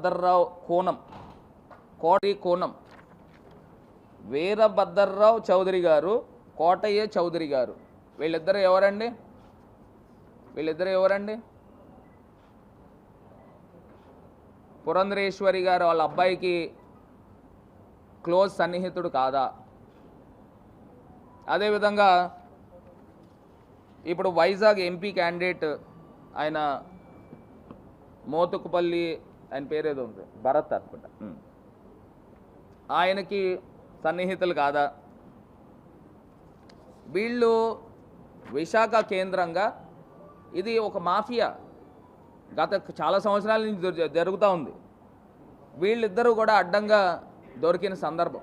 వీరభద్రరావు కోణం కోటి కోణం వీరభద్రరావు చౌదరి గారు కోటయ్య చౌదరి గారు. వీళ్ళిద్దరు ఎవరండి? వీళ్ళిద్దరు ఎవరండి? పురంధరేశ్వరి గారు వాళ్ళ అబ్బాయికి క్లోజ్ సన్నిహితుడు కాదా? అదేవిధంగా ఇప్పుడు వైజాగ్ ఎంపీ క్యాండిడేట్ ఆయన మోతుకుపల్లి ఆయన పేరేదో ఉంది. భరత్ అనుకుంటా. ఆయనకి సన్నిహితులు కాదా? వీళ్ళు విశాఖ కేంద్రంగా ఇది ఒక మాఫియా. గత చాలా సంవత్సరాల నుంచి జరు- జరుగుతూ ఉంది. వీళ్ళిద్దరూ కూడా అడ్డంగా దొరికిన సందర్భం.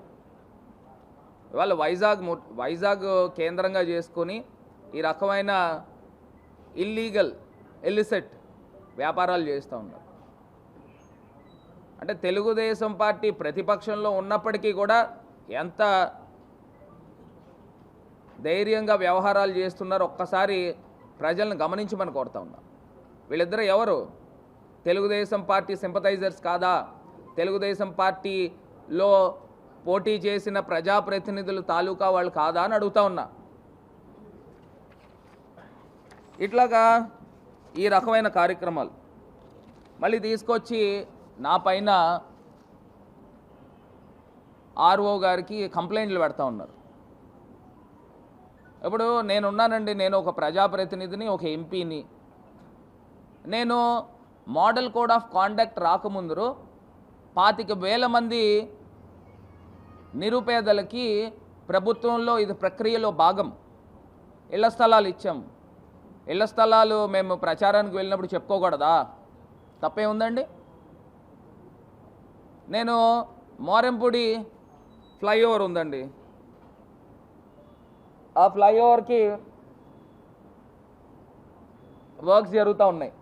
ఇవాళ వైజాగ్ వైజాగ్ కేంద్రంగా చేసుకొని ఈ రకమైన ఇల్లీగల్ ఎలిసెట్ వ్యాపారాలు చేస్తూ ఉన్నారు. అంటే తెలుగుదేశం పార్టీ ప్రతిపక్షంలో ఉన్నప్పటికీ కూడా ఎంత ధైర్యంగా వ్యవహారాలు చేస్తున్నారు ఒక్కసారి ప్రజలను గమనించమని కోరుతా ఉన్నాం. వీళ్ళిద్దరు ఎవరు? తెలుగుదేశం పార్టీ సింపథైజర్స్ కాదా? తెలుగుదేశం పార్టీలో పోటీ చేసిన ప్రజాప్రతినిధులు తాలూకా వాళ్ళు కాదా అని అడుగుతా ఉన్నా. ఇట్లాగా ఈ రకమైన కార్యక్రమాలు మళ్ళీ తీసుకొచ్చి నా పైన ఆర్ఓ గారికి కంప్లైంట్లు పెడతా ఉన్నారు. ఇప్పుడు నేనున్నానండి నేను ఒక ప్రజాప్రతినిధిని ఒక ఎంపీని. నేను మోడల్ కోడ్ ఆఫ్ కాండక్ట్ రాకముందు పాతిక వేల మంది నిరుపేదలకి ప్రభుత్వంలో ఇది ప్రక్రియలో భాగం. ఇళ్ళ స్థలాలు ఇచ్చాం. ఇళ్ళ స్థలాలు మేము ప్రచారానికి వెళ్ళినప్పుడు చెప్పుకోకూడదా? తప్పే ఉందండి నేను మోరెంపూడి ఫ్లైఓవర్ ఉందండి. ఆ ఫ్లైఓవర్కి వర్క్స్ జరుగుతూ ఉన్నాయి.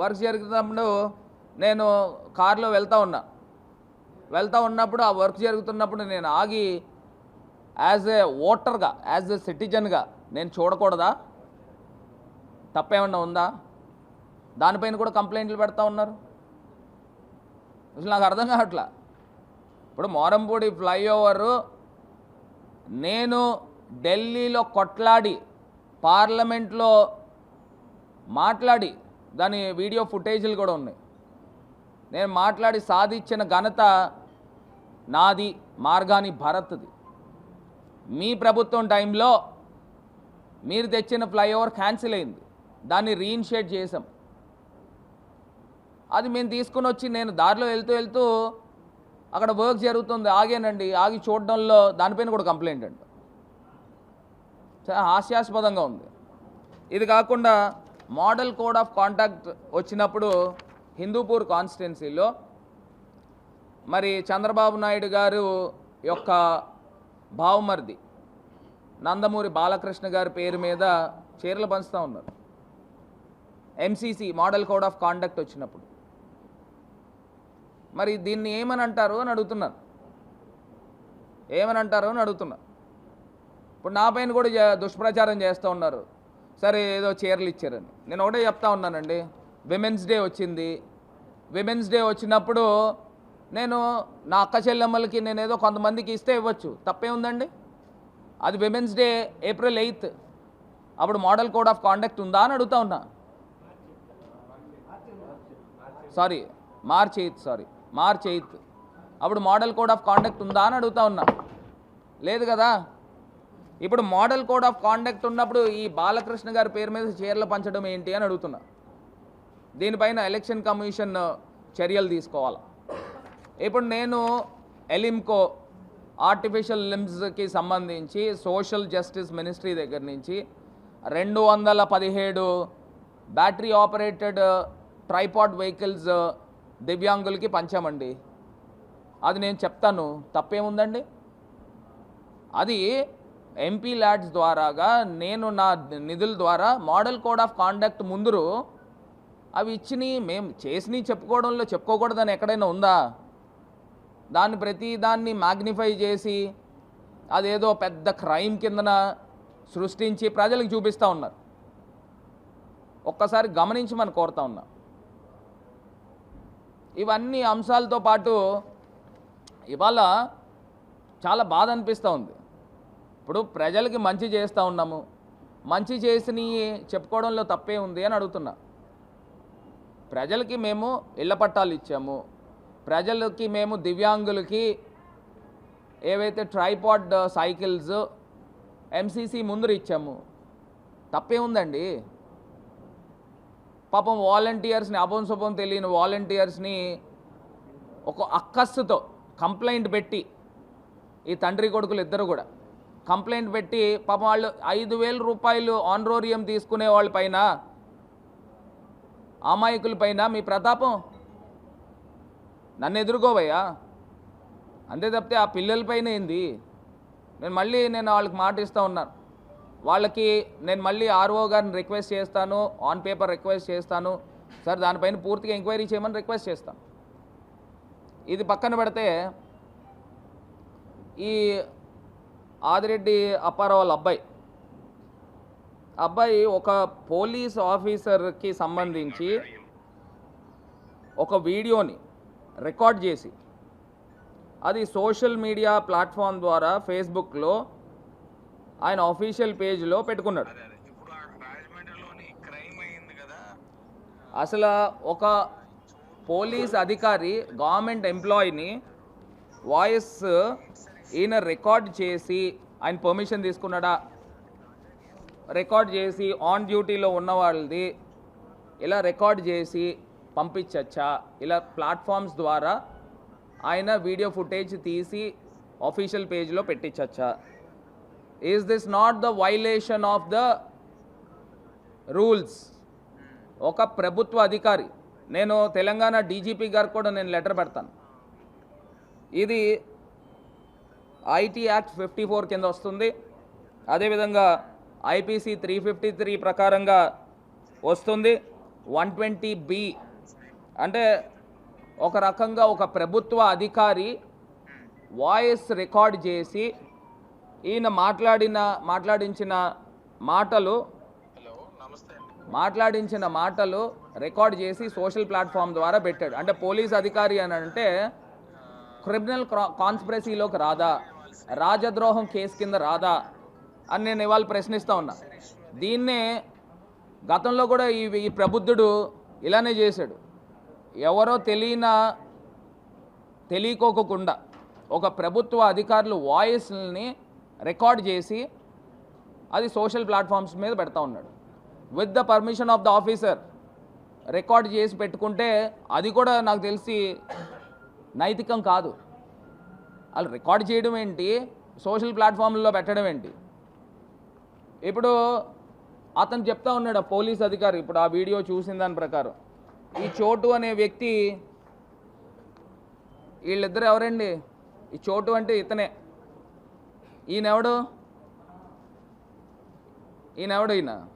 వర్క్స్ జరుగుతున్నప్పుడు నేను కారులో వెళ్తూ ఉన్నా. వెళ్తూ ఉన్నప్పుడు ఆ వర్క్ జరుగుతున్నప్పుడు నేను ఆగి యాజ్ ఏ ఓటర్గా యాజ్ ఏ సిటిజన్గా నేను చూడకూడదా? తప్పేమన్నా ఉందా? దానిపైన కూడా కంప్లైంట్లు పెడతా ఉన్నారు. అసలు నాకు అర్థం కావట్లా. ఇప్పుడు మోరంపూడి ఫ్లైఓవరు నేను ఢిల్లీలో కొట్లాడి పార్లమెంట్లో మాట్లాడి దాని వీడియో ఫుటేజీలు కూడా ఉన్నాయి. నేను మాట్లాడి సాధించిన ఘనత నాది మార్గాని భరత్ది. మీ ప్రభుత్వం టైంలో మీరు తెచ్చిన ఫ్లైఓవర్ క్యాన్సిల్ అయింది. దాన్ని రీఇన్షియేట్ చేసాం అది మేము తీసుకుని వచ్చి నేను దారిలో వెళ్తూ వెళ్తూ అక్కడ వర్క్ జరుగుతుంది ఆగానండి. ఆగి చూడడంలో దానిపైన కూడా కంప్లైంట్ అండి. చాలా హాస్యాస్పదంగా ఉంది. ఇది కాకుండా మోడల్ కోడ్ ఆఫ్ కాంటాక్ట్ వచ్చినప్పుడు హిందూపూర్ కాన్స్టిట్యున్సీలో మరి చంద్రబాబు నాయుడు గారు యొక్క భావమర్ది నందమూరి బాలకృష్ణ గారి పేరు మీద చీరలు పంచుతూ ఉన్నారు. MCC model code of conduct వచ్చినప్పుడు. మరి దీన్ని ఏమని అంటారు అని అడుగుతున్నారు. ఏమని అంటారు అని అడుగుతున్నాను ఇప్పుడు నా పైన కూడా జ- దుష్ప్రచారం చేస్తూ ఉన్నారు. సరే ఏదో చీరలు ఇచ్చారని. నేను ఒకటే చెప్తా ఉన్నానండి. విమెన్స్ డే వచ్చింది. విమెన్స్ డే వచ్చినప్పుడు నేను నా అక్క చెల్లెమ్మలకి నేను ఏదో కొంతమందికి ఇస్తే ఇవ్వచ్చు. తప్పే ఉందండి? అది విమెన్స్ డే ఏప్రిల్ ఎయిత్ అప్పుడు మోడల్ కోడ్ ఆఫ్ కాండక్ట్ ఉందా అని అడుగుతా ఉన్నా. Sorry March eighth sorry March eighth అప్పుడు మోడల్ కోడ్ ఆఫ్ కాండక్ట్ ఉందా అని అడుగుతా ఉన్నా. లేదు కదా. ఇప్పుడు మోడల్ కోడ్ ఆఫ్ కాండక్ట్ ఉన్నప్పుడు ఈ బాలకృష్ణ గారి పేరు మీద చీరలు పంచడం ఏంటి అని అడుగుతున్నా. దీనిపైన ఎలక్షన్ కమిషన్ చర్యలు తీసుకోవాలి. ఇప్పుడు నేను ఎలిమ్కో ఆర్టిఫిషియల్ లిమ్స్కి సంబంధించి సోషల్ జస్టిస్ మినిస్ట్రీ దగ్గర నుంచి రెండు వందల పదిహేడు బ్యాటరీ ఆపరేటెడ్ ట్రైపాడ్ వెహికల్స్ దివ్యాంగులకి పంచామండి. అది నేను చెప్తాను. తప్పేముందండి? అది ఎంపీ ల్యాడ్స్ ద్వారాగా నేను నా నిధుల ద్వారా మోడల్ కోడ్ ఆఫ్ కాండక్ట్ ముందురు అవి ఇచ్చినవి మేము చేసినవి చెప్పుకోవడంలో చెప్పుకోకూడదని ఎక్కడైనా ఉందా? దాన్ని ప్రతి దాన్ని మ్యాగ్నిఫై చేసి అదేదో పెద్ద క్రైమ్ కిందన సృష్టించి ప్రజలకు చూపిస్తూ ఉన్నారు. ఒక్కసారి గమనించమని కోరుతా ఉన్నా. ఇవన్నీ అంశాలతో పాటు ఇవాళ చాలా బాధ అనిపిస్తూ ఉంది. ఇప్పుడు ప్రజలకి మంచి చేస్తూ ఉన్నాము. మంచి చేసినవి చెప్పుకోవడంలో తప్పే ఉంది అని అడుగుతున్నా. ప్రజలకి మేము ఇళ్ళ పట్టాలు ఇచ్చాము. ప్రజలకి మేము దివ్యాంగులకి ఏవైతే ట్రైపాడ్ సైకిల్స్ ఎంసీసీ ముందర ఇచ్చాము. తప్పే ఉందండి. పాపం వాలంటీర్స్ని అభం తెలియని వాలంటీర్స్ని ఒక అక్కస్సుతో కంప్లైంట్ పెట్టి ఈ తండ్రి కొడుకులు ఇద్దరు కూడా కంప్లైంట్ పెట్టి పాపం వాళ్ళు ఐదు వేల రూపాయలు ఆన్రోరియం తీసుకునే వాళ్ళ పైన అమాయకుల పైన మీ ప్రతాపం? నన్ను ఎదుర్కోవయ్యా? అంతే తప్పితే ఆ పిల్లలపైన ఏంది? నేను మళ్ళీ నేను వాళ్ళకి మాట ఇస్తూ ఉన్నాను. వాళ్ళకి నేను మళ్ళీ ఆర్ఓ గారిని రిక్వెస్ట్ చేస్తాను ఆన్ పేపర్ రిక్వెస్ట్ చేస్తాను. సార్ దానిపైన పూర్తిగా ఎంక్వైరీ చేయమని రిక్వెస్ట్ చేస్తాను. ఇది పక్కన పెడితే ఈ ఆదిరెడ్డి అప్పారావు వాళ్ళ అబ్బాయి. అబ్బాయి ఒక పోలీస్ ఆఫీసర్కి సంబంధించి ఒక వీడియోని రికార్డ్ చేసి అది సోషల్ మీడియా ప్లాట్ఫామ్ ద్వారా ఫేస్బుక్లో ఆయన ఆఫీషియల్ పేజ్లో పెట్టుకున్నాడు. అసలు ఒక పోలీస్ అధికారి గవర్నమెంట్ ఎంప్లాయీని వాయిస్ ఈయన రికార్డ్ చేసి ఆయన పర్మిషన్ తీసుకున్నాడా? రికార్డ్ చేసి ఆన్ డ్యూటీలో ఉన్న వాళ్ళది ఇలా రికార్డ్ చేసి పంపించచ్చా? ఇలా ప్లాట్ఫామ్స్ ద్వారా ఆయన వీడియో ఫుటేజ్ తీసి ఆఫీషియల్ పేజ్లో పెట్టించచ్చా? Is this not the violation of the rules ఒక ప్రభుత్వ అధికారి. నేను తెలంగాణ డీజీపీ గారికి కూడా నేను లెటర్ పెడతాను. ఇది ఐటీ యాక్ట్ ఫిఫ్టీ ఫోర్ కింద వస్తుంది. అదేవిధంగా ఐపీసీ త్రీ ఫిఫ్టీ త్రీ ప్రకారంగా వస్తుంది. వన్ ట్వంటీ బి అంటే ఒక రకంగా ఒక ప్రభుత్వ అధికారి వాయిస్ రికార్డ్ చేసి ఈయన మాట్లాడిన మాట్లాడించిన మాటలు హలో నమస్తే అండి. మాట్లాడించిన మాటలు రికార్డ్ చేసి సోషల్ ప్లాట్ఫామ్ ద్వారా పెట్టాడు. అంటే పోలీస్ అధికారి అని అంటే క్రిమినల్ కాన్స్పిరసీలోకి రాదా? రాజద్రోహం కేసు కింద రాదా? అని నేను ఇవాళ ప్రశ్నిస్తా ఉన్నా. దీన్నే గతంలో కూడా ఈ ఈ ప్రబుద్ధుడు ఇలానే చేశాడు. ఎవరో తెలియన తెలియకోకుండా ఒక ప్రభుత్వ అధికారులు వాయిస్ని రికార్డ్ చేసి అది సోషల్ ప్లాట్ఫామ్స్ మీద పెడతా ఉన్నాడు. With the permission of the officer record చేసి పెట్టుకుంటే అది కూడా నాకు తెలిసి నైతికం కాదు. వాళ్ళు రికార్డ్ చేయడం ఏంటి? సోషల్ ప్లాట్ఫామ్లో పెట్టడం ఏంటి? ఇప్పుడు అతను చెప్తా ఉన్నాడు ఆ పోలీస్ అధికారి ఇప్పుడు ఆ వీడియో చూసిన దాని ప్రకారం. ఈ చోటు అనే వ్యక్తి వీళ్ళిద్దరు ఎవరండి? ఈ చోటు అంటే ఇతనే. ఈయనెవడు? ఈయనెవడు ఈయన?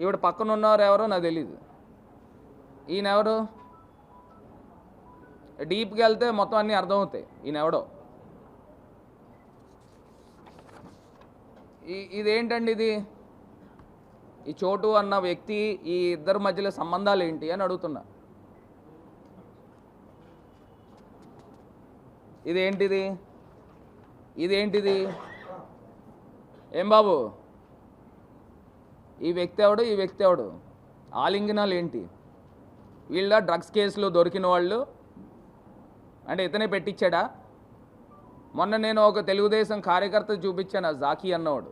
ఈవిడ పక్కన ఉన్నవారు ఎవరో నాకు తెలీదు. ఈయనెవరు డీప్కి వెళ్తే మొత్తం అన్నీ అర్థమవుతాయి. ఈయనెవడో? ఈ ఇదేంటండి ఇది? ఈ చోటు అన్న వ్యక్తి ఈ ఇద్దరి మధ్యలో సంబంధాలు ఏంటి అని అడుగుతున్నా. ఇదేంటిది? ఇదేంటిది? ఏం బాబు? ఈ వ్యక్తి ఎవడు? ఈ వ్యక్తి ఎవడు? ఆలింగనాలు ఏంటి? వీళ్ళ డ్రగ్స్ కేసులో దొరికిన వాళ్ళు అంటే ఇతనే పెట్టించాడా మొన్న నేను ఒక తెలుగుదేశం కార్యకర్త చూపించాను జాకీ అన్నవాడు.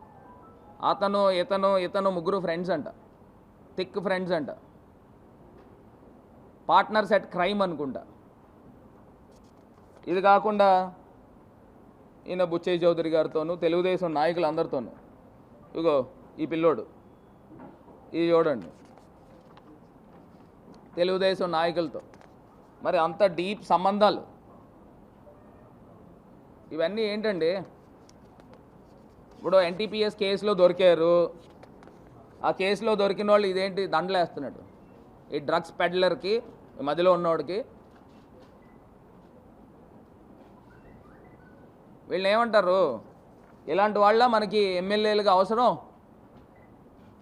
అతను ఇతను ఇతను ముగ్గురు ఫ్రెండ్స్ అంట. థిక్ ఫ్రెండ్స్ అంట. పార్ట్నర్స్ అట్ క్రైమ్ అనుకుంటా. ఇది కాకుండా ఈయన బుచ్చయ్య చౌదరి గారితోనూ తెలుగుదేశం నాయకులందరితోనూ. ఇగో ఈ పిల్లోడు. ఇది చూడండి. తెలుగుదేశం నాయకులతో. మరి అంత డీప్ సంబంధాలు. ఇవన్నీ ఏంటండి? ఇప్పుడు ఎన్టీపీఎస్ కేసులో దొరికారు. ఆ కేసులో దొరికిన వాళ్ళు ఇదేంటి దండలేస్తున్నాడు? ఈ డ్రగ్స్ పెడ్లర్కి ఈ మధ్యలో ఉన్నవాడికి వీళ్ళని ఏమంటారు ఇలాంటి వాళ్ళ మనకి ఎమ్మెల్యేలుగా అవసరం?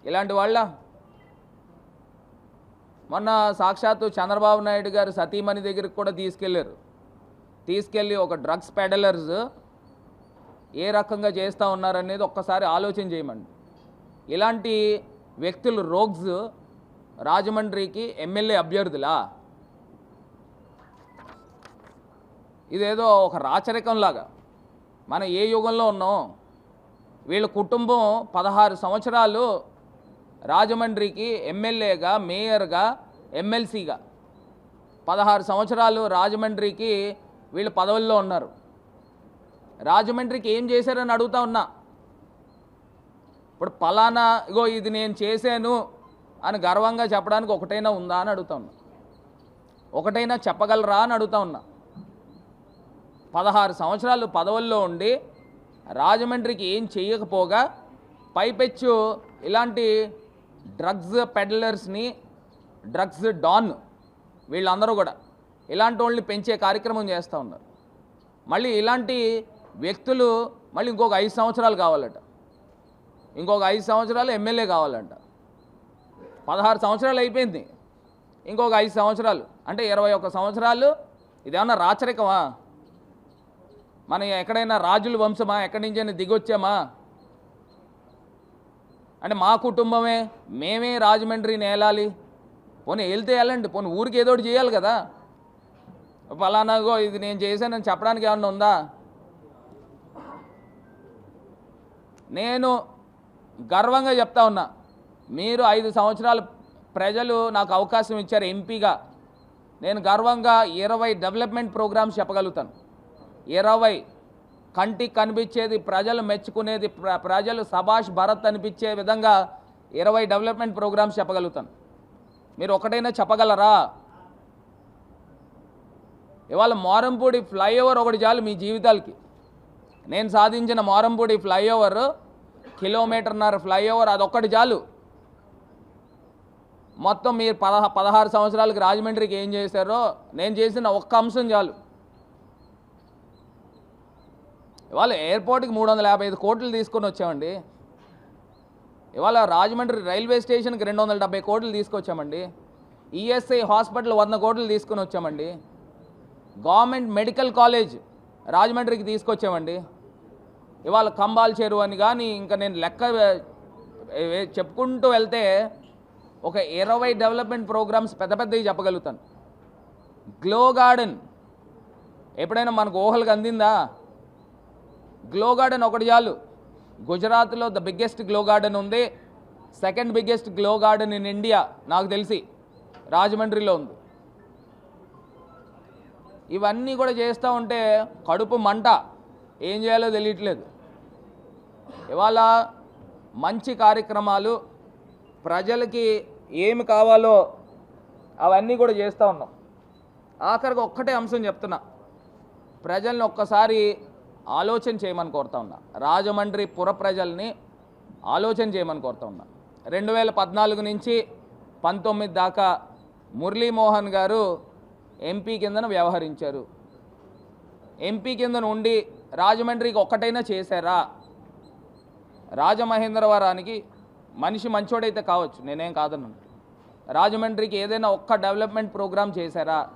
ఇలాంటి వాళ్ళ? మొన్న సాక్షాత్తు చంద్రబాబు నాయుడు గారు సతీమణి దగ్గరికి కూడా తీసుకెళ్ళారు. తీసుకెళ్ళి ఒక డ్రగ్స్ పెడలర్స్ ఏ రకంగా చేస్తూ ఉన్నారనేది ఒక్కసారి ఆలోచన చేయమండి. ఇలాంటి వ్యక్తులు రోగ్స్ రాజమండ్రికి ఎమ్మెల్యే అభ్యర్థులా? ఇదేదో ఒక రాచరికంలాగా. మనం ఏ యుగంలో ఉన్నాం వీళ్ళ కుటుంబం పదహారు సంవత్సరాలు రాజమండ్రికి ఎమ్మెల్యేగా మేయర్గా ఎమ్మెల్సీగా. పదహారు సంవత్సరాలు రాజమండ్రికి వీళ్ళు పదవుల్లో ఉన్నారు. రాజమండ్రికి ఏం చేశారని అడుగుతా ఉన్నా. ఇప్పుడు పలానా ఇగో ఇది నేను చేశాను అని గర్వంగా చెప్పడానికి ఒకటైనా ఉందా అని అడుగుతా ఉన్నా. ఒకటైనా చెప్పగలరా అని అడుగుతా ఉన్నా. పదహారు సంవత్సరాలు పదవుల్లో ఉండి రాజమండ్రికి ఏం చేయకపోగా పైపెచ్చు ఇలాంటి డ్రగ్స్ పెడ్లర్స్ని డ్రగ్స్ డాన్ వీళ్ళందరూ కూడా ఇలాంటి వాళ్ళని పెంచే కార్యక్రమం చేస్తూ ఉన్నారు. మళ్ళీ ఇలాంటి వ్యక్తులు మళ్ళీ ఇంకొక ఐదు సంవత్సరాలు కావాలట. ఇంకొక ఐదు సంవత్సరాలు ఎమ్మెల్యే కావాలంట. పదహారు సంవత్సరాలు అయిపోయింది. ఇంకొక ఐదు సంవత్సరాలు అంటే ఇరవై ఒక్క సంవత్సరాలు ఇదేమన్నా రాచరికమా? మన ఎక్కడైనా రాజుల వంశమా? ఎక్కడి నుంచైనా దిగొచ్చామా? అంటే మా కుటుంబమే మేమే రాజమండ్రిని ఏలాలి పోనీ వెళ్తే వెళ్ళండి పోనీ ఊరికి ఏదో ఒకటి చేయాలి కదా. ఫలానాగో ఇది నేను చేశానని చెప్పడానికి ఏమన్నా ఉందా? నేను గర్వంగా చెప్తా ఉన్నా మీరు ఐదు సంవత్సరాలు ప్రజలు నాకు అవకాశం ఇచ్చారు ఎంపీగా. నేను గర్వంగా ఇరవై డెవలప్మెంట్ ప్రోగ్రామ్స్ చెప్పగలుగుతాను. ఇరవై కంటికి కనిపించేది ప్రజలు మెచ్చుకునేది ప్ర- ప్రజలు సభాష్ భరత్ అనిపించే విధంగా ఇరవై డెవలప్మెంట్ ప్రోగ్రామ్స్ చెప్పగలుగుతాను. మీరు ఒకటైనా చెప్పగలరా? ఇవాళ మోరంపూడి ఫ్లైఓవర్ ఒకటి చాలు మీ జీవితాలకి. నేను సాధించిన మోరంపూడి ఫ్లైఓవర్ కిలోమీటర్న్నర ఫ్లైఓవర్ అదొక్కటి చాలు. మొత్తం మీరు పదహ పదహారు సంవత్సరాలకి రాజమండ్రికి ఏం చేశారో నేను చేసిన ఒక్క అంశం చాలు. ఇవాళ ఎయిర్పోర్ట్కి మూడు వందల యాభై ఐదు కోట్లు తీసుకొని వచ్చామండి. ఇవాళ రాజమండ్రి రైల్వే స్టేషన్కి రెండు వందల డెబ్బై కోట్లు తీసుకొచ్చామండి. ఈఎస్ఐ హాస్పిటల్ వంద కోట్లు తీసుకొని వచ్చామండి. గవర్నమెంట్ మెడికల్ కాలేజ్ రాజమండ్రికి తీసుకొచ్చామండి. ఇవాళ కంబాల్ చెరువు అని కానీ ఇంకా నేను లెక్క చెప్పుకుంటూ వెళ్తే ఒక ఇరవై డెవలప్మెంట్ ప్రోగ్రామ్స్ పెద్ద పెద్దవి చెప్పగలుగుతాను. గ్లో గార్డెన్ ఎప్పుడైనా మనకు ఊహలకు అందిందా? గ్లో గార్డెన్ ఒకటి చాలు. గుజరాత్లో ద బిగ్గెస్ట్ గ్లో గార్డెన్ ఉంది. Second biggest glow garden in India నాకు తెలిసి. రాజమండ్రిలో ఉంది. ఇవన్నీ కూడా చేస్తూ ఉంటే కడుపు మంట. ఏం చేయాలో తెలియట్లేదు. ఇవాళ మంచి కార్యక్రమాలు ప్రజలకి ఏమి కావాలో అవన్నీ కూడా చేస్తూ ఉన్నాం. ఆఖరికి ఒక్కటే అంశం చెప్తున్నా. ప్రజల్ని ఒక్కసారి ఆలోచన చేయమని కోరుతా ఉన్నా. రాజమండ్రి పుర ప్రజల్ని ఆలోచన చేయమని కోరుతా ఉన్నా. రెండు వేల పద్నాలుగు నుంచి పంతొమ్మిది దాకా మురళీమోహన్ గారు ఎంపీ కిందన వ్యవహరించారు. ఎంపీ కిందన ఉండి రాజమండ్రికి ఒక్కటైనా చేశారా? రాజమహేంద్రవరానికి మనిషి మంచోడైతే కావచ్చు నేనేం కాదను రాజమండ్రికి ఏదైనా ఒక్క డెవలప్మెంట్ ప్రోగ్రామ్ చేశారా?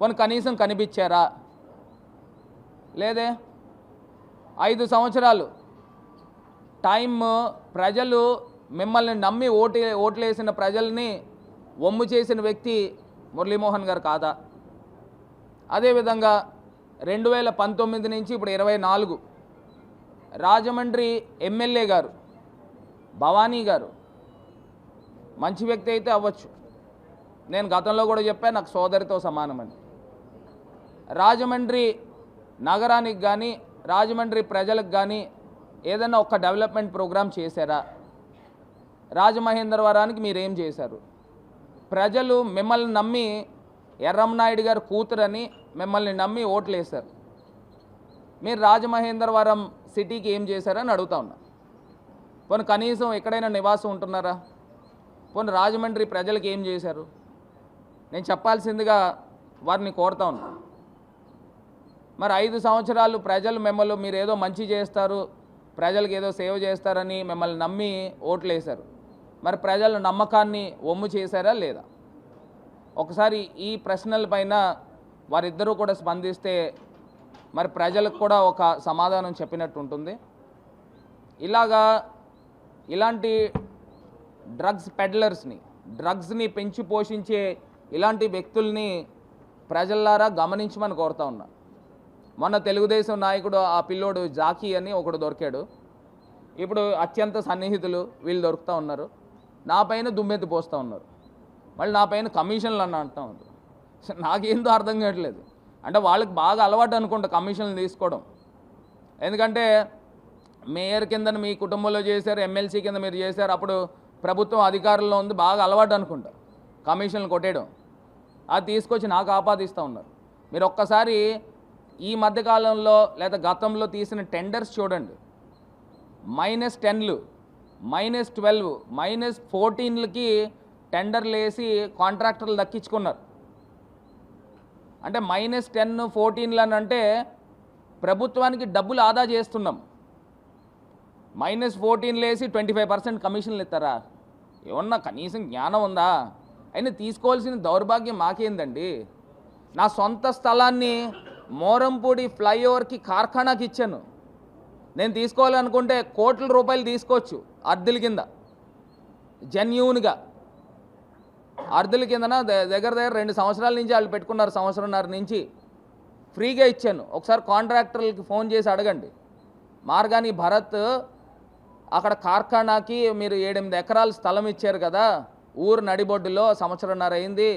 పోనీ కనీసం కనిపించారా? లేదే? ఐదు సంవత్సరాలు. టైం ప్రజలు మిమ్మల్ని నమ్మి ఓటు ఓట్లేసిన ప్రజల్ని ఒమ్ము చేసిన వ్యక్తి మురళీమోహన్ గారు కాదా? అదేవిధంగా రెండు వేల పంతొమ్మిది నుంచి ఇప్పుడు ఇరవై నాలుగు రాజమండ్రి ఎమ్మెల్యే గారు భవానీ గారు మంచి వ్యక్తి అయితే అవ్వచ్చు. నేను గతంలో కూడా చెప్పాను నాకు సోదరితో సమానమని. రాజమండ్రి నగరానికి కానీ రాజమండ్రి ప్రజలకు కానీ ఏదైనా ఒక డెవలప్మెంట్ ప్రోగ్రామ్ చేశారా? రాజమహేంద్రవరానికి మీరేం చేశారు? ప్రజలు మిమ్మల్ని నమ్మి ఎర్రంనాయుడు గారు కూతురని మిమ్మల్ని నమ్మి ఓట్లు వేశారు మీరు రాజమహేంద్రవరం సిటీకి ఏం చేశారని అడుగుతా ఉన్నా. పోనీ కనీసం ఎక్కడైనా నివాసం ఉంటున్నారా? పోనీ రాజమండ్రి ప్రజలకు ఏం చేశారు? నేను చెప్పాల్సిందిగా వారిని కోరుతా ఉన్నా. మరి ఐదు సంవత్సరాలు ప్రజలు మిమ్మల్ని మీరు ఏదో మంచి చేస్తారు ప్రజలకు ఏదో సేవ చేస్తారని మిమ్మల్ని నమ్మి ఓట్లు వేశారు మరి ప్రజల నమ్మకాన్ని ఒమ్ము చేశారా లేదా? ఒకసారి ఈ ప్రశ్నల పైన వారిద్దరూ కూడా స్పందిస్తే మరి ప్రజలకు కూడా ఒక సమాధానం చెప్పినట్టు ఉంటుంది. ఇలాగా ఇలాంటి డ్రగ్స్ పెడ్లర్స్ని డ్రగ్స్ని పెంచి పోషించే ఇలాంటి వ్యక్తుల్ని ప్రజల్లారా గమనించమని కోరుతా ఉన్నా. మొన్న తెలుగుదేశం నాయకుడు ఆ పిల్లోడు జాకీ అని ఒకడు దొరికాడు. ఇప్పుడు అత్యంత సన్నిహితులు వీళ్ళు దొరుకుతూ ఉన్నారు. నా పైన దుమ్మెత్తి పోస్తూ ఉన్నారు. మళ్ళీ నా పైన కమిషన్లు అని అంటూ ఉన్నారు. నాకేందో అర్థం కావట్లేదు. అంటే వాళ్ళకి బాగా అలవాటు అనుకుంటా కమిషన్లు తీసుకోవడం. ఎందుకంటే మేయర్ కింద మీ కుటుంబంలో చేశారు ఎమ్మెల్సీ కింద మీరు చేశారు అప్పుడు ప్రభుత్వం అధికారంలో ఉంది బాగా అలవాటు అనుకుంటా కమిషన్లు కొట్టేయడం. అది తీసుకొచ్చి నాకు ఆపాదిస్తూ ఉన్నారు. మీరు ఒక్కసారి ఈ మధ్యకాలంలో లేదా గతంలో తీసిన టెండర్స్ చూడండి. మైనస్ టెన్లు మైనస్ ట్వెల్వ్ మైనస్ ఫోర్టీన్లకి టెండర్లు వేసి కాంట్రాక్టర్లు దక్కించుకున్నారు. అంటే మైనస్ టెన్ ఫోర్టీన్లు అని అంటే ప్రభుత్వానికి డబ్బులు ఆదా చేస్తున్నాం. మైనస్ ఫోర్టీన్లు వేసి ట్వంటీ ఫైవ్ పర్సెంట్ కమిషన్లు ఇస్తారా? ఏమన్నా కనీసం జ్ఞానం ఉందా? అయినా తీసుకోవాల్సిన దౌర్భాగ్యం మాకేందండి? నా సొంత స్థలాన్ని మోరంపూడి ఫ్లైఓవర్కి కార్ఖానాకి ఇచ్చాను. నేను తీసుకోవాలనుకుంటే కోట్ల రూపాయలు తీసుకోవచ్చు అర్ధుల కింద. జెన్యూన్గా. అర్ధుల కిందన దగ్గర దగ్గర రెండు సంవత్సరాల నుంచి వాళ్ళు పెట్టుకున్నారు సంవత్సరంన్నర నుంచి. ఫ్రీగా ఇచ్చాను. ఒకసారి కాంట్రాక్టర్లకి ఫోన్ చేసి అడగండి. మార్గాని భరత్ అక్కడ కార్ఖానాకి మీరు ఏడెనిమిది ఎకరాలు స్థలం ఇచ్చారు కదా ఊరు నడిబొడ్డులో సంవత్సరంన్నర అయింది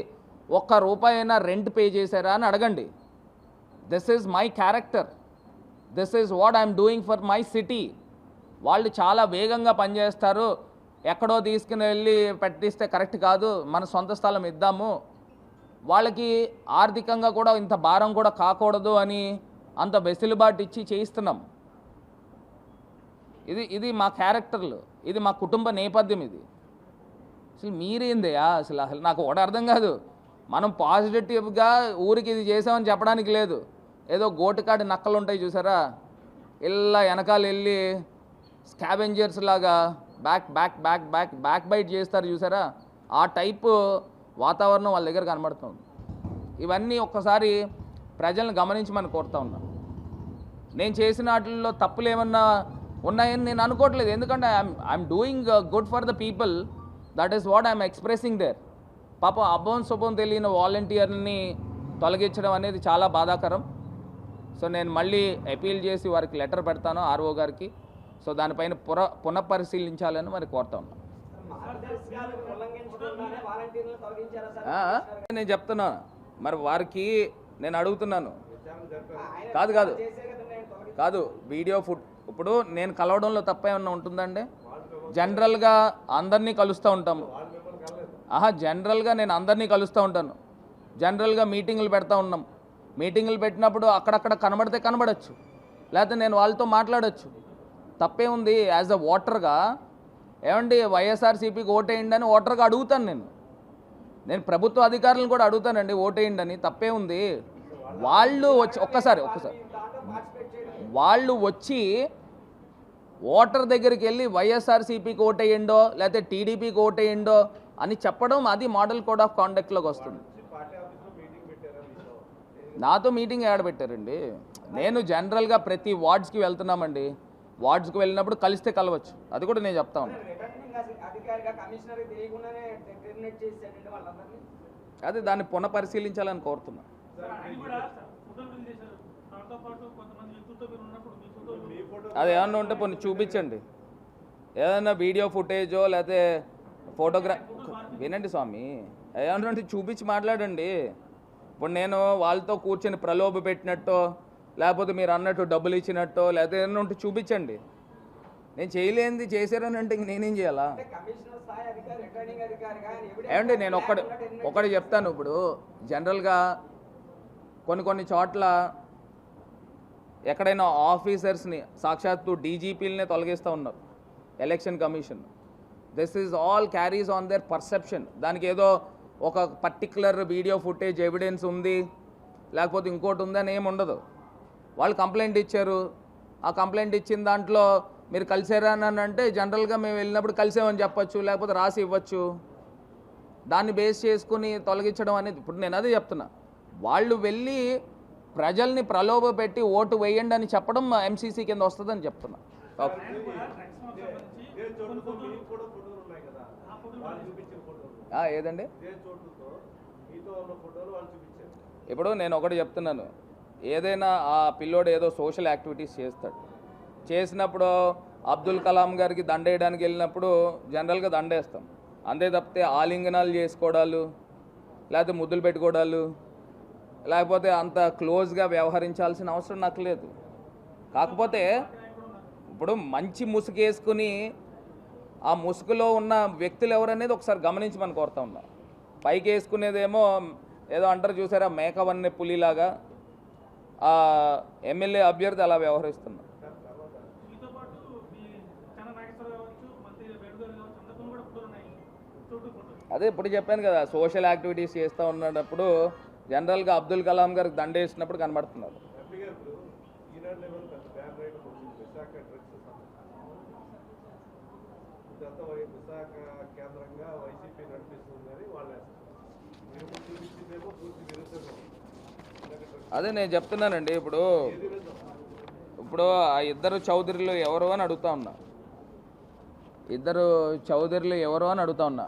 ఒక్క రూపాయి అయినా రెంట్ పే చేశారా అని అడగండి. This is my character this is what I'm doing for my city వాళ్ళు చాలా వేగంగా పనిచేస్తారు. ఎక్కడో తీసుకుని వెళ్ళి పెట్టిస్తే కరెక్ట్ కాదు. మన సొంత స్థలం ఇద్దాము. వాళ్ళకి ఆర్థికంగా కూడా ఇంత భారం కూడా కాకూడదు అని అంత వెసులుబాటు ఇచ్చి చేయిస్తున్నాం. ఇది ఇది మా క్యారెక్టర్లు ఇది మా కుటుంబ నేపథ్యం ఇది. అసలు మీరేందయ్యా? అసలు అసలు నాకు ఒకటి అర్థం కాదు. మనం పాజిటివ్గా ఊరికి ఇది చేసామని చెప్పడానికి లేదు. ఏదో గోటుకాడి నక్కలు ఉంటాయి చూసారా? ఇలా వెనకాల వెళ్ళి స్కావెంజర్స్ లాగా back back back back back bite చేస్తారు చూసారా? ఆ టైపు వాతావరణం వాళ్ళ దగ్గర కనబడుతుంది. ఇవన్నీ ఒక్కసారి ప్రజలను గమనించమని కోరుతా ఉన్నాను నేను చేసిన వాటిల్లో తప్పులు ఏమన్నా ఉన్నాయని నేను అనుకోవట్లేదు. ఎందుకంటే I'm I'm doing good for the people. That is what I'm expressing there. పాప అబ్బం శుభం తెలియని వాలంటీర్ని తొలగించడం అనేది చాలా బాధాకరం. సో నేను మళ్ళీ అపీల్ చేసి వారికి లెటర్ పెడతాను ఆర్ఓ గారికి. సో దానిపైన పుర పునఃపరిశీలించాలని మరి కోరుతా ఉన్నాను నేను చెప్తున్నాను మరి వారికి నేను అడుగుతున్నాను. కాదు కాదు. కాదు వీడియో ఫుట్ ఇప్పుడు నేను కలవడంలో తప్ప ఏమన్నా ఉంటుందండి? జనరల్గా అందరినీ కలుస్తూ ఉంటాము. ఆహా జనరల్గా నేను అందరినీ కలుస్తూ ఉంటాను. జనరల్గా మీటింగ్లు పెడతా ఉన్నాం. మీటింగులు పెట్టినప్పుడు అక్కడక్కడ కనబడితే కనబడచ్చు. లేకపోతే నేను వాళ్ళతో మాట్లాడచ్చు. తప్పే ఉంది యాజ్ అ ఓటర్గా. ఏమండి వైఎస్ఆర్సీపీకి ఓటేయండి అని ఓటర్గా అడుగుతాను నేను. నేను ప్రభుత్వ అధికారులను కూడా అడుగుతానండి ఓటేయండి అని తప్పే ఉంది. వాళ్ళు వచ్చి ఒక్కసారి ఒక్కసారి. వాళ్ళు వచ్చి ఓటర్ దగ్గరికి వెళ్ళి వైఎస్ఆర్సీపీకి ఓటేయండో లేకపోతే టీడీపీకి ఓటేయండో అని చెప్పడం అది మోడల్ కోడ్ ఆఫ్ కాండక్ట్లోకి వస్తుంది. నాతో మీటింగ్ ఏడబెట్టారండి నేను జనరల్గా ప్రతి వార్డ్స్కి వెళ్తున్నామండి. వార్డ్స్కి వెళ్ళినప్పుడు కలిస్తే కలవచ్చు. అది కూడా నేను చెప్తా ఉన్నాను అది దాన్ని పునఃపరిశీలించాలని కోరుతున్నాను అది అది ఏమన్నా ఉంటే కొన్ని చూపించండి. ఏదైనా వీడియో ఫుటేజో లేకపోతే ఫోటోగ్రా వినండి స్వామి. ఏమన్నా ఉంటే చూపించి మాట్లాడండి. ఇప్పుడు నేను వాళ్ళతో కూర్చొని ప్రలోభ పెట్టినట్టో లేకపోతే మీరు అన్నట్టు డబ్బులు ఇచ్చినట్టో లేకపోతే ఏదైనా ఉంటే చూపించండి. నేను చేయలేనిది చేశారని అంటే ఇంక నేనేం చేయాలా? ఏమండి నేను ఒక్కటి terminate ఒకటి చెప్తాను ఇప్పుడు. జనరల్గా కొన్ని కొన్ని చోట్ల ఎక్కడైనా ఆఫీసర్స్ని సాక్షాత్తు డీజీపీలనే తొలగిస్తూ ఉన్నారు. Election commission. This is all carries on their perception. దానికి ఏదో ఒక పర్టికులర్ వీడియో ఫుటేజ్ ఎవిడెన్స్ ఉంది లేకపోతే ఇంకోటి ఉందని ఏమి ఉండదు. వాళ్ళు కంప్లైంట్ ఇచ్చారు. ఆ కంప్లైంట్ ఇచ్చిన దాంట్లో మీరు కలిసారా అని అంటే జనరల్గా మేము వెళ్ళినప్పుడు కలిసామని చెప్పొచ్చు లేకపోతే రాసి ఇవ్వచ్చు. దాన్ని బేస్ చేసుకుని తొలగించడం అనేది ఇప్పుడు నేను అదే చెప్తున్నా. వాళ్ళు వెళ్ళి ప్రజల్ని ప్రలోభ పెట్టి ఓటు వేయండి అని చెప్పడం ఎంసీసీ కింద వస్తుందని చెప్తున్నా. ఓకే. ఏదండి? ఇప్పుడు నేను ఒకటి చెప్తున్నాను. ఏదైనా ఆ పిల్లోడు ఏదో సోషల్ యాక్టివిటీస్ చేస్తాడు. చేసినప్పుడు అబ్దుల్ కలాం గారికి దండేయడానికి వెళ్ళినప్పుడు జనరల్గా దండేస్తాం. అంతే తప్పితే ఆలింగనాలు చేసుకోవడాలు లేకపోతే ముద్దులు పెట్టుకోవడాలు లేకపోతే అంత క్లోజ్గా వ్యవహరించాల్సిన అవసరం నాకు లేదు. కాకపోతే ఇప్పుడు మంచి ముసుగు వేసుకుని ఆ ముసుగులో ఉన్న వ్యక్తులు ఎవరనేది ఒకసారి గమనించమని కోరుతా ఉన్నా. పైకి వేసుకునేదేమో ఏదో అంటారు చూసారా మేకవన్నే పులిలాగా. ఆ ఎమ్మెల్యే అభ్యర్థి అలా ఫోటోలు అదే ఇప్పుడు చెప్పాను కదా సోషల్ యాక్టివిటీస్ చేస్తూ ఉన్నప్పుడు జనరల్గా అబ్దుల్ కలాం గారికి దండేసినప్పుడు కనబడుతున్నారు ఎంపీ గారు ఇప్పుడు ఈనాడు లెవెల్ పెద్ద బ్యాన్ రైట్ వచ్చింది విశాఖ డ్రగ్స్ ఇదంతా వై- విశాఖ కేంద్రంగా వైసీపీ నడిపిస్తుందని వాళ్ళు అదే నేను చెప్తున్నానండి ఇప్పుడు ఇప్పుడు ఆ ఇద్దరు చౌదరులు ఎవరు అని అడుగుతా ఉన్నా. ఇద్దరు చౌదరులు ఎవరు అని అడుగుతా ఉన్నా.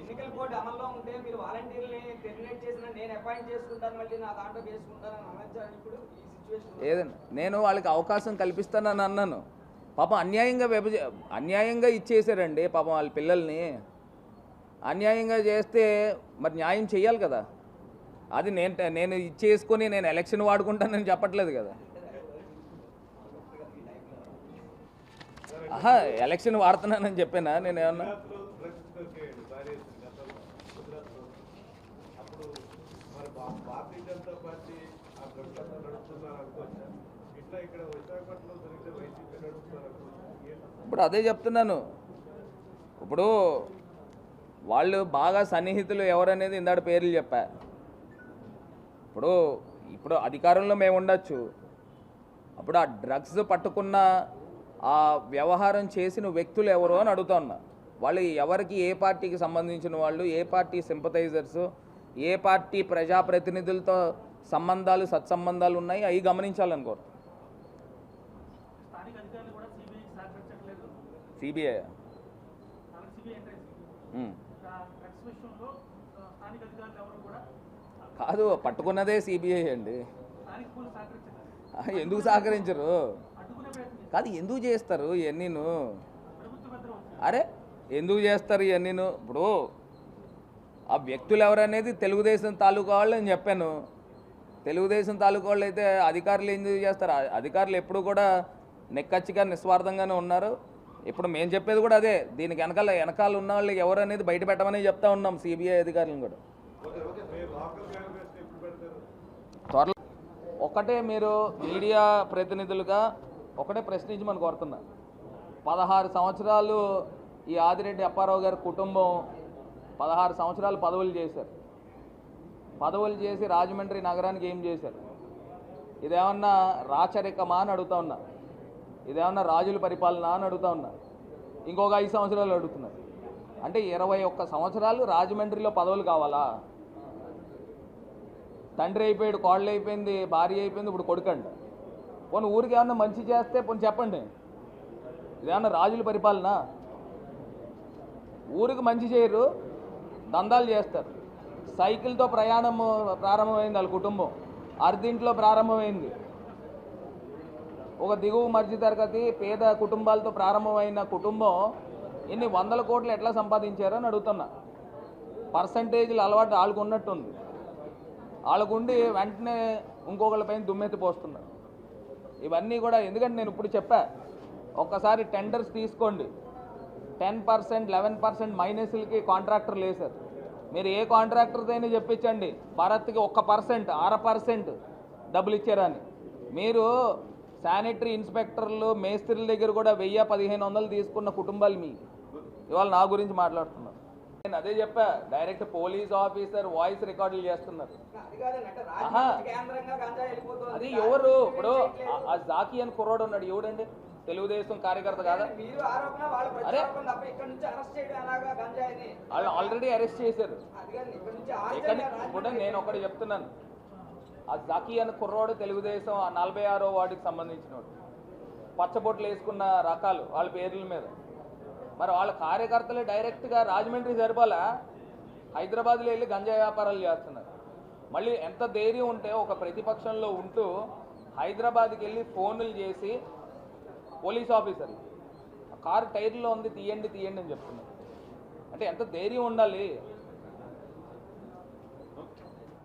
ఎన్నికల కోడ్ అమల్లో ఉంటే మీరు వాలంటీర్ని టెర్మినేట్ చేసిన నేను అపాయింట్ చేసుకుంటాను మళ్ళీ నా దాంట్లో వేసుకుంటానని అనొచ్చా ఇప్పుడు ఈ సిచ్యువేషన్ ఏదైనా నేను వాళ్ళకి అవకాశం కల్పిస్తానని అన్నాను. పాపం అన్యాయంగా విభజ అన్యాయంగా ఇచ్చేసారండి పాపం వాళ్ళ పిల్లల్ని. అన్యాయంగా చేస్తే మరి న్యాయం చేయాలి కదా. అది నేను నేను ఇచ్చేసుకొని నేను ఎలక్షన్ వాడుకుంటానని చెప్పట్లేదు కదా. ఆహా ఎలక్షన్ వాడుతున్నానని చెప్పానా నేను ఏమన్నా గుజరాత్లో డ్రగ్స్ దొరికాయండి భారీ ఎత్తున గతంలో గుజరాత్లో అప్పుడు మరి భా- భారతీయ జనతా పార్టీ ఆ డ్రగ్స్ అంతా నడుపుతున్నారు అనుకోవచ్చా ఇట్లా ఇక్కడ విశాఖపట్నంలో దొరికితే వైసీపీ నడుపుతున్నారు అనుకోవచ్చా ఏంటి ఇప్పుడు అదే చెప్తున్నాను. ఇప్పుడు వాళ్ళు బాగా సన్నిహితులు ఎవరనేది ఇందాడ పేర్లు చెప్పా. ఇప్పుడు ఇప్పుడు అధికారంలో మేము ఉండొచ్చు. అప్పుడు ఆ డ్రగ్స్ పట్టుకున్న ఆ వ్యవహారం చేసిన వ్యక్తులు ఎవరు అని అడుగుతున్నా. వాళ్ళు ఎవరికి ఏ పార్టీకి సంబంధించిన వాళ్ళు ఏ పార్టీ సింపథైజర్స్ ఏ పార్టీ ప్రజాప్రతినిధులతో సంబంధాలు సత్సంబంధాలు ఉన్నాయి అవి గమనించాలనుకోరు స్థానిక అధికారులు కూడా సిబిఐకి సహకరించట్లేదు సిబిఐ వాళ్ళకి సిబిఐ అంటే డ్రగ్స్ విషయంలో ఆ, స్థానిక అధికారులు ఎవరు కూడా కాదు పట్టుకున్నదే సిబిఐ అండి. ఎందుకు సహకరించరు? కాదు ఎందుకు చేస్తారు ఇవన్నీను అరే ఎందుకు చేస్తారు ఇవన్నీను ఇప్పుడు ఆ వ్యక్తులు ఎవరనేది తెలుగుదేశం తాలూకా వాళ్ళు అని చెప్పాను. తెలుగుదేశం తాలూకా వాళ్ళు అయితే అధికారులు ఎందుకు చేస్తారు? అధికారులు ఎప్పుడు కూడా నెక్కచ్చిగా నిస్వార్థంగానే ఉన్నారు. ఇప్పుడు మేము చెప్పేది కూడా అదే. దీనికి వెనకాల వెనకాల ఉన్న వాళ్ళు ఎవరు అనేది బయట పెట్టమని చెప్తా ఉన్నాం సిబిఐ అధికారులను కూడా. త్వరలో. ఒకటే మీరు మీడియా ప్రతినిధులుగా ఒకటే ప్రశ్నించమని కోరుతున్నా. పదహారు సంవత్సరాలు ఈ ఆదిరెడ్డి అప్పారావు గారి కుటుంబం పదహారు సంవత్సరాలు పదవులు చేశారు. పదవులు చేసి రాజమండ్రి నగరానికి ఏం చేశారు? ఇదేమన్నా రాచరికమా అని అడుగుతా ఉన్నా. ఇదేమన్నా రాజుల పరిపాలన అని అడుగుతా ఉన్నా. ఇంకొక ఐదు సంవత్సరాలు అడుగుతున్నారు అంటే ఇరవై ఒక్క సంవత్సరాలు రాజమండ్రిలో పదవులు కావాలా? తండ్రి అయిపోయాడు కోళ్ళు అయిపోయింది భార్య అయిపోయింది ఇప్పుడు కొడుకండి పోనీ ఊరికి ఏమన్నా మంచి చేస్తే పోనీ చెప్పండి. ఇదేమన్నా రాజుల పరిపాలన? ఊరికి మంచి చేయరు దందాలు చేస్తారు. సైకిల్తో ప్రయాణం ప్రారంభమైంది వాళ్ళ కుటుంబం. అర్ధింట్లో ప్రారంభమైంది. ఒక దిగువ మధ్యతరగతి పేద కుటుంబాలతో ప్రారంభమైన కుటుంబం ఇన్ని వందల కోట్లు ఎట్లా సంపాదించారని అడుగుతున్నా. పర్సంటేజీలు అలవాటు వాళ్ళకు ఉన్నట్టుంది వాళ్ళకుండి వెంటనే ఇంకొకళ్ళ పైన దుమ్మెత్తి పోస్తున్నారు. ఇవన్నీ కూడా ఎందుకంటే నేను ఇప్పుడు చెప్పా ఒక్కసారి టెండర్స్ తీసుకోండి. టెన్ పర్సెంట్ లెవెన్ పర్సెంట్ మైనస్లకి కాంట్రాక్టర్లు వేశారు. మీరు ఏ కాంట్రాక్టర్దైనా చెప్పించండి భారత్కి ఒక్క పర్సెంట్ అర పర్సెంట్ డబ్బులు ఇచ్చారని. మీరు శానిటరీ ఇన్స్పెక్టర్లు మేస్త్రీల దగ్గర కూడా వెయ్యి పదిహేను వందలు తీసుకున్న కుటుంబాలు మీ. ఇవాళ నా గురించి మాట్లాడుతున్నారు. నేను అదే చెప్పా డైరెక్ట్ పోలీస్ ఆఫీసర్ వాయిస్ రికార్డులు చేస్తున్నారు. అది ఎవరు? ఇప్పుడు ఆ- జాకీ అని కుర్రోడు ఉన్నాడు ఎవడండి? తెలుగుదేశం కార్యకర్త కాదా? అరే. వాళ్ళు ఆల్రెడీ అరెస్ట్ చేశారు. ఇక్కడ ఇప్పుడు నేను ఒకటి చెప్తున్నాను. ఆ జాకీ అని కుర్రోడు తెలుగుదేశం ఆ నలభై ఆరో వార్డుకి సంబంధించినోడు. పచ్చబొట్లు వేసుకున్న రకాలు వాళ్ళ పేర్ల మీద. మరి వాళ్ళ కార్యకర్తలే డైరెక్ట్గా రాజమండ్రి సరిపోలా హైదరాబాద్లో వెళ్ళి గంజా వ్యాపారాలు చేస్తున్నారు. మళ్ళీ ఎంత ధైర్యం ఉంటే ఒక ప్రతిపక్షంలో ఉంటూ హైదరాబాద్కి వెళ్ళి ఫోన్లు చేసి పోలీస్ ఆఫీసర్ కారు టైర్లో ఉంది తీయండి తీయండి అని చెప్తున్నారు. అంటే ఎంత ధైర్యం ఉండాలి?